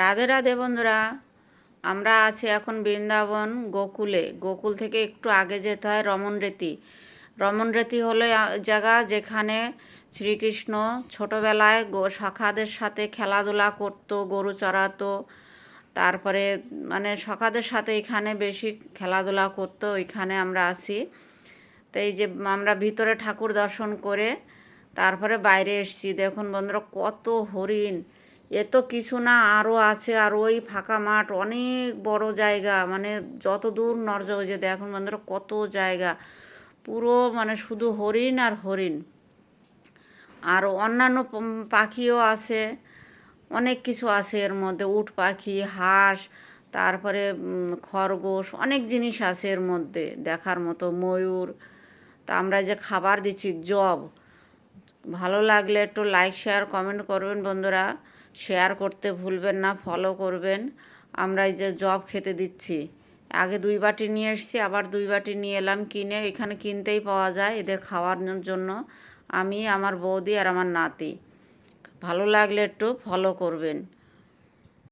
রাধে রাধে বন্ধুরা, আমরা আছি এখন বৃন্দাবন গোকুলে। গোকুল থেকে একটু আগে যেতে হয় রমনরেতি রমনরেতি হলো জায়গা যেখানে শ্রীকৃষ্ণ ছোটোবেলায় গো, সখাদের সাথে খেলাধুলা করতো, গরু চড়াতো। তারপরে মানে সখাদের সাথে এখানে বেশি খেলাধুলা করতো, ওইখানে আমরা আসি তো এই যে আমরা ভিতরে ঠাকুর দর্শন করে তারপরে বাইরে এসেছি। দেখুন বন্ধুরা, কত হরিণ! এ তো কিছু না আরও আছে আর ওই ফাঁকা মাঠ অনেক বড় জায়গা। মানে যত দূর নর্জ যে দেখুন বন্ধুরা কত জায়গা। পুরো মানে শুধু হরিণ আর হরিণ। আর অন্যান্য পাখিও আছে, অনেক কিছু আছে এর মধ্যে। উট পাখি, হাঁস, তারপরে খরগোশ, অনেক জিনিস আছে এর মধ্যে দেখার মতো। ময়ূর, তা আমরা যে খাবার দিচ্ছি, জব। ভালো লাগলে একটু লাইক শেয়ার কমেন্ট করবেন বন্ধুরা। শেয়ার করতে ভুলবেন না ফলো করবেন। আমরা এই যে জব খেতে দিচ্ছি। আগে দুই বাটি নিয়ে এসেছি, আবার দুই বাটি নিয়ে এলাম কিনে। এখানে কিনতেই পাওয়া যায় এদের খাওয়ার জন্য। আমি, আমার বৌদি আর আমার নাতি। ভালো লাগলে একটু ফলো করবেন।